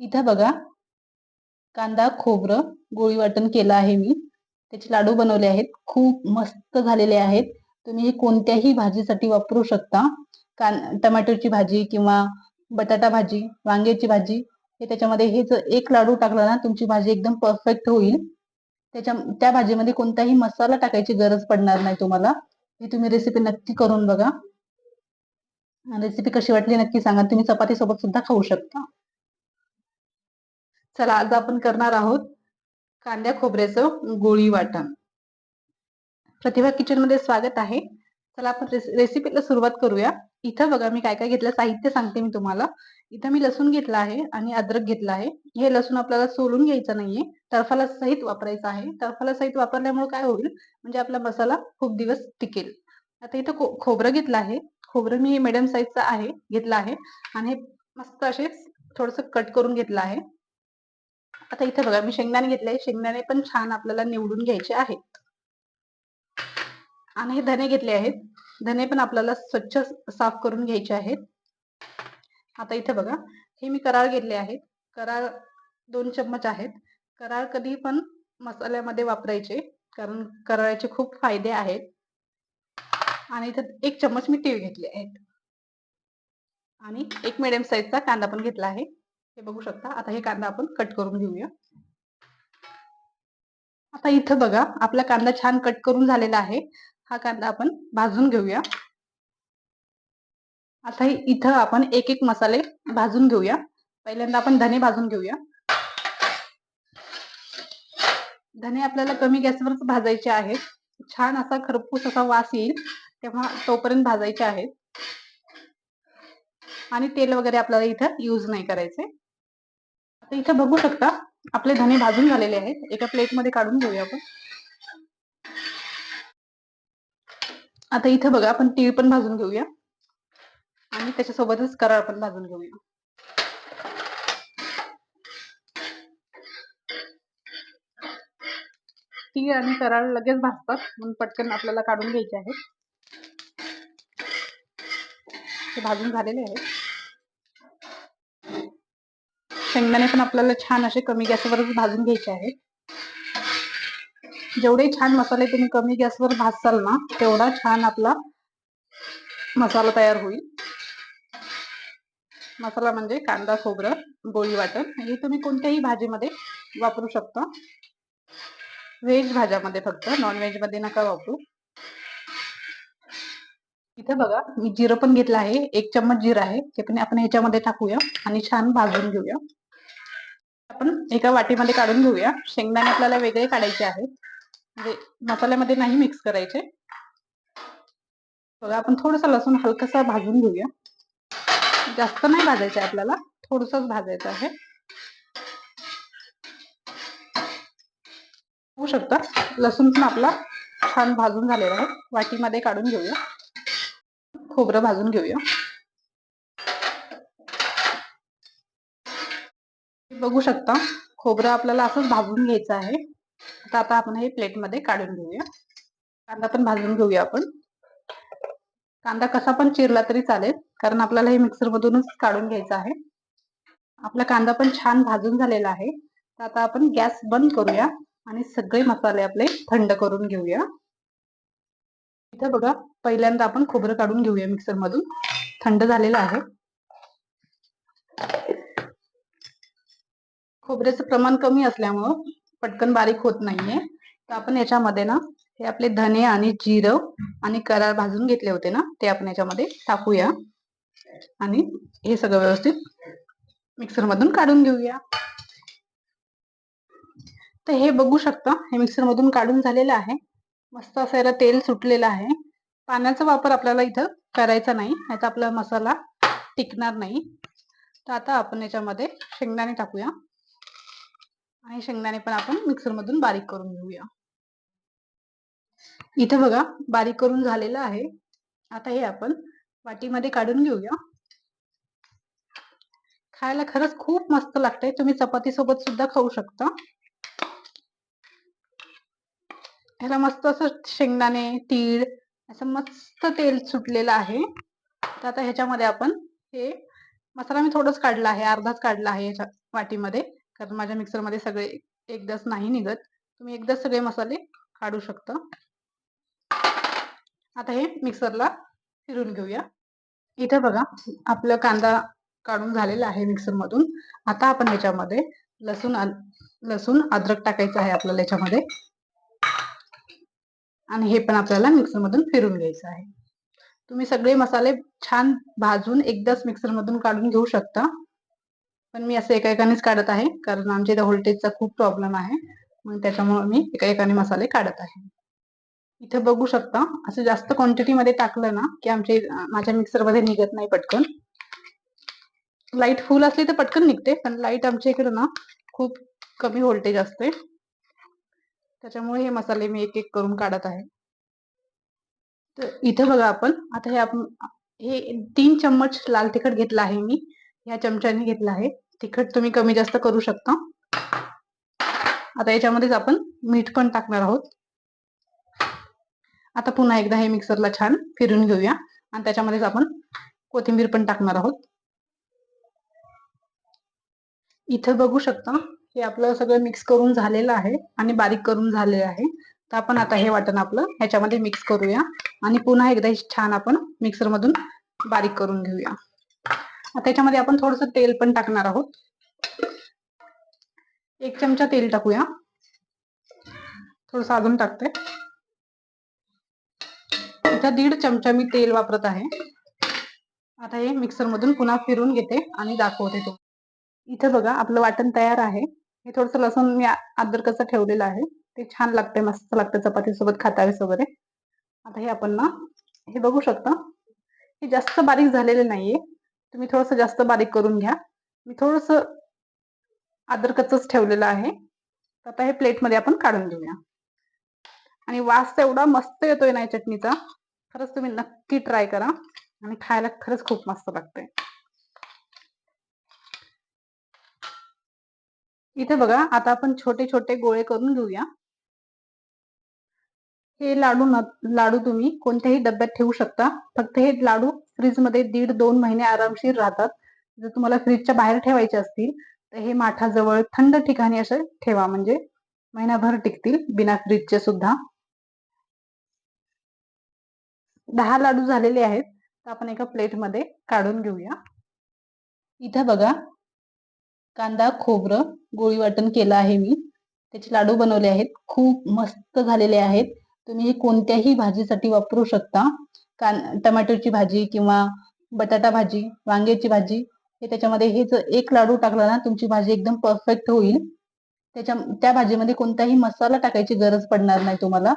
इथं बघा कांदा खोबरं गोळी वाटण केलं आहे मी. त्याचे लाडू बनवले आहेत. खूप मस्त झालेले आहेत. तुम्ही हे कोणत्याही भाजीसाठी वापरू शकता. कान टमॅटोची भाजी किंवा बटाटा भाजी वांग्याची भाजी हे त्याच्यामध्ये हे जर एक लाडू टाकला ना तुमची भाजी एकदम परफेक्ट होईल. त्याच्या त्या भाजीमध्ये कोणताही मसाला टाकायची गरज पडणार नाही तुम्हाला. ही तुम्ही रेसिपी नक्की करून बघा. रेसिपी कशी वाटली नक्की सांगा. तुम्ही चपाती सोबत सुद्धा खाऊ शकता. चला आज आपण करणार आहोत कांद्या खोबऱ्याचं गोळी वाटण. प्रतिभा किचनमध्ये स्वागत आहे. चला आपण रेसिपीला सुरुवात करूया. इथं बघा मी काय काय घेतलं साहित्य सांगते मी तुम्हाला. इथं मी लसूण घेतला आहे आणि अद्रक घेतला आहे. हे लसूण आपल्याला सोलून घ्यायचं नाहीये. तर्फाला सहित वापरायचं आहे. तर्फाला सहित वापरल्यामुळे काय होईल? म्हणजे आपला मसाला खूप दिवस टिकेल. आता इथं खोबरं घेतलं आहे. खोबरं मी मिडियम साईजचं आहे घेतलं आहे. आणि मस्त असे थोडस कट करून घेतलं आहे. आता इथे बघा मी शेंगदाणे घेतले. शेंगदाणे पण छान आपल्याला निवडून घ्यायचे आहेत. आणि हे धने घेतले आहेत. धने पण आपल्याला स्वच्छ साफ करून घ्यायचे आहेत. आता इथे बघा हे मी करार घेतले आहेत. करार दोन चम्मच आहेत. करार कधी पण मसाल्यामध्ये वापरायचे कारण कराळ्याचे खूप फायदे आहेत. आणि इथे एक चम्मच मी तीळ घेतले आहेत. आणि एक मिडियम साईजचा कांदा पण घेतला आहे. हे बघू शकता. आता हे कांदा आपण कट करून घेऊया. आता इथं बघा आपला कांदा छान कट करून झालेला आहे. हा कांदा आपण भाजून घेऊया. आता इथं आपण एक एक मसाले भाजून घेऊया. पहिल्यांदा आपण धने भाजून घेऊया. धने आपल्याला कमी गॅसवरच भाजायचे आहेत. छान असा खरपूस असा वास येईल तेव्हा तोपर्यंत भाजायचे आहेत. आणि तेल वगैरे आपल्याला इथं यूज नाही करायचे. तर इथे बघू शकता आपले धने भाजून झालेले आहेत. एका प्लेटमध्ये काढून घेऊया आपण. आता इथं बघा आपण तीळ पण भाजून घेऊया. आणि त्याच्यासोबतच कराळ पण भाजून घेऊया. तीळ आणि कराळ लगेच भाजतात म्हणून पटकन आपल्याला काढून घ्यायचे आहे ते भाजून झालेले आहेत. शेंगदाणे पण आपल्याला छान असे कमी गॅसवरच भाजून घ्यायचे आहेत. जेवढे छान मसाले तुम्ही कमी गॅसवर भाजसाल ना तेवढा छान आपला मसाला तयार होईल. मसाला म्हणजे कांदा खोबरं गोळी वाटण हे तुम्ही कोणत्याही भाजीमध्ये वापरू शकता. व्हेज भाज्यामध्ये फक्त नॉनव्हेजमध्ये नका वापरू. इथे बघा मी जिरं पण घेतलं आहे एक चम्मच जिरं आहे ते पण आपण ह्याच्यामध्ये टाकूया आणि छान भाजून घेऊया. आपण एका वाटीमध्ये काढून घेऊया. शेंगदाणे आपल्याला वेगळे काढायचे आहेत. म्हणजे मसाल्यामध्ये नाही मिक्स करायचे. बघा आपण थोडस लसूण हलकसा भाजून घेऊया. जास्त नाही भाजायचं आपल्याला. थोडसच भाजायचं आहे. होऊ शकता. लसूण पण आपला छान भाजून झालेला आहे. वाटीमध्ये काढून घेऊया. खोबरं भाजून घेऊया. बघू शकता. खोबरं आपल्याला असंच भाजून घ्यायचं आहे. आता आता आपण हे प्लेटमध्ये काढून घेऊया. कांदा पण भाजून घेऊया आपण. कांदा कसा पण चिरला तरी चालेल कारण आपल्याला हे मिक्सर मधूनच काढून घ्यायचं आहे. आपला कांदा पण छान भाजून झालेला आहे. तर आता आपण गॅस बंद करूया आणि सगळे मसाले आपले थंड करून घेऊया. इथं बघा पहिल्यांदा आपण खोबरं काढून घेऊया मिक्सर मधून. थंड झालेलं आहे. खोबऱ्याचं प्रमाण कमी असल्यामुळं पटकन बारीक होत नाहीये. तर आपण याच्यामध्ये ना हे आपले धने आणि जिरं आणि करार भाजून घेतले होते ना ते आपण याच्यामध्ये टाकूया. आणि हे सगळं व्यवस्थित मिक्सर मधून काढून घेऊया. तर हे बघू शकता हे मिक्सर मधून काढून झालेलं आहे. मस्त असं याला तेल सुटलेलं आहे. पाण्याचा वापर आपल्याला इथं करायचा नाही. याचा आपला मसाला टिकणार नाही. तर आता आपण याच्यामध्ये शेंगदाणे टाकूया. आणि शेंगदाणे पण आपण मिक्सर मधून बारीक करून घेऊया. इथं बघा बारीक करून झालेलं आहे. आता हे आपण वाटीमध्ये काढून घेऊया. खायला खरंच खूप मस्त लागतंय. तुम्ही चपाती सोबत सुद्धा खाऊ शकता. ह्याला मस्त असं शेंगदाणे तीळ असं मस्त तेल सुटलेलं आहे. तर आता ह्याच्यामध्ये आपण हे मसाला मी थोडंच काढला आहे अर्धाच काढला आहे वाटीमध्ये. कारण माझ्या मिक्सरमध्ये सगळे एकदाच नाही निघत. तुम्ही एकदाच सगळे मसाले काढू शकता. आता हे मिक्सरला फिरून घेऊया. इथं बघा आपला कांदा काढून झालेला आहे मिक्सर मधून आता आपण याच्यामध्ये लसूण लसूण अद्रक टाकायचं आहे आपल्याला याच्यामध्ये. आणि हे पण आपल्याला मिक्सर मधून फिरून घ्यायचं आहे. तुम्ही सगळे मसाले छान भाजून एकदाच मिक्सर मधून काढून घेऊ शकता. पण मी असं एका एकानेच काढत आहे कारण आमच्या इथं व्होल्टेजचा खूप प्रॉब्लेम आहे. मग त्याच्यामुळे मी एका एकाने मसाले काढत आहे. इथे बघू शकता असं जास्त क्वांटिटी मध्ये टाकलं ना की आमच्या माझ्या मिक्सरमध्ये निघत नाही पटकन. लाइट फुल असली तर पटकन निघते पण लाइट आमच्या इकडे ना खूप कमी व्होल्टेज असते. त्याच्यामुळे हे मसाले मी एक एक करून काढत आहे. तर इथं बघा आपण आता हे आपण हे तीन चम्मच लाल तिखट घेतलं आहे मी. ह्या चमच्याने घेतला आहे. तिखट तुम्ही कमी जास्त करू शकता. आता याच्यामध्येच आपण मीठ पण टाकणार आहोत. आता पुन्हा एकदा हे मिक्सरला छान फिरून घेऊया. आणि त्याच्यामध्येच आपण कोथिंबीर पण टाकणार आहोत. इथं बघू शकता हे आपलं सगळं मिक्स करून झालेलं आहे आणि बारीक करून झालेलं आहे. तर आपण आता हे वाटण आपलं ह्याच्यामध्ये मिक्स करूया. आणि पुन्हा एकदा छान आपण मिक्सर मधून बारीक करून घेऊया. आता याच्यामध्ये आपण थोडस तेल पण टाकणार आहोत. एक चमचा तेल टाकूया. थोडस अजून टाकते. इथं दीड चमचा मी तेल वापरत आहे. आता हे मिक्सर मधून पुन्हा फिरून घेते आणि दाखवते तो. इथं बघा आपलं वाटण तयार आहे. हे थोडस लसूण मी अद्रकचं ठेवलेलं आहे ते छान लागते मस्त लागते चपाती सोबत खातावीस वगैरे. आता हे आपण ना हे बघू शकता. हे जास्त बारीक झालेले नाहीये. तुम्ही थोडस जास्त बारीक करून घ्या. मी थोडस अद्रकच ठेवलेलं आहे. आता हे प्लेटमध्ये आपण काढून घेऊया. आणि वास एवढा मस्त येतोय ना चटणीचा. खरंच तुम्ही नक्की ट्राय करा. आणि खायला खरंच खूप मस्त लागते इथे बघा आता आपण छोटे छोटे गोळे करून घेऊया. हे लाडू लाडू तुम्ही कोणत्याही डब्यात ठेवू शकता. फक्त हे लाडू फ्रीजमध्ये दीड दोन महिने आरामशीर राहतात. जर तुम्हाला फ्रीजच्या बाहेर ठेवायचे असतील तर हे माठाजवळ थंड ठिकाणी असे ठेवा. म्हणजे महिनाभर टिकतील बिना फ्रीजचे सुद्धा. दहा लाडू झालेले आहेत. तर आपण एका प्लेटमध्ये काढून घेऊया. इथं बघा कांदा खोबरं गोळी वाटण केलं आहे मी. त्याचे लाडू बनवले आहेत. खूप मस्त झालेले आहेत. तुम्ही हे कोणत्याही भाजीसाठी वापरू शकता. कान टमॅटोची भाजी किंवा बटाटा भाजी वांग्याची भाजी हे त्याच्यामध्ये हे जर एक लाडू टाकला ना तुमची भाजी एकदम परफेक्ट होईल. त्याच्या त्या भाजीमध्ये कोणताही मसाला टाकायची गरज पडणार नाही तुम्हाला.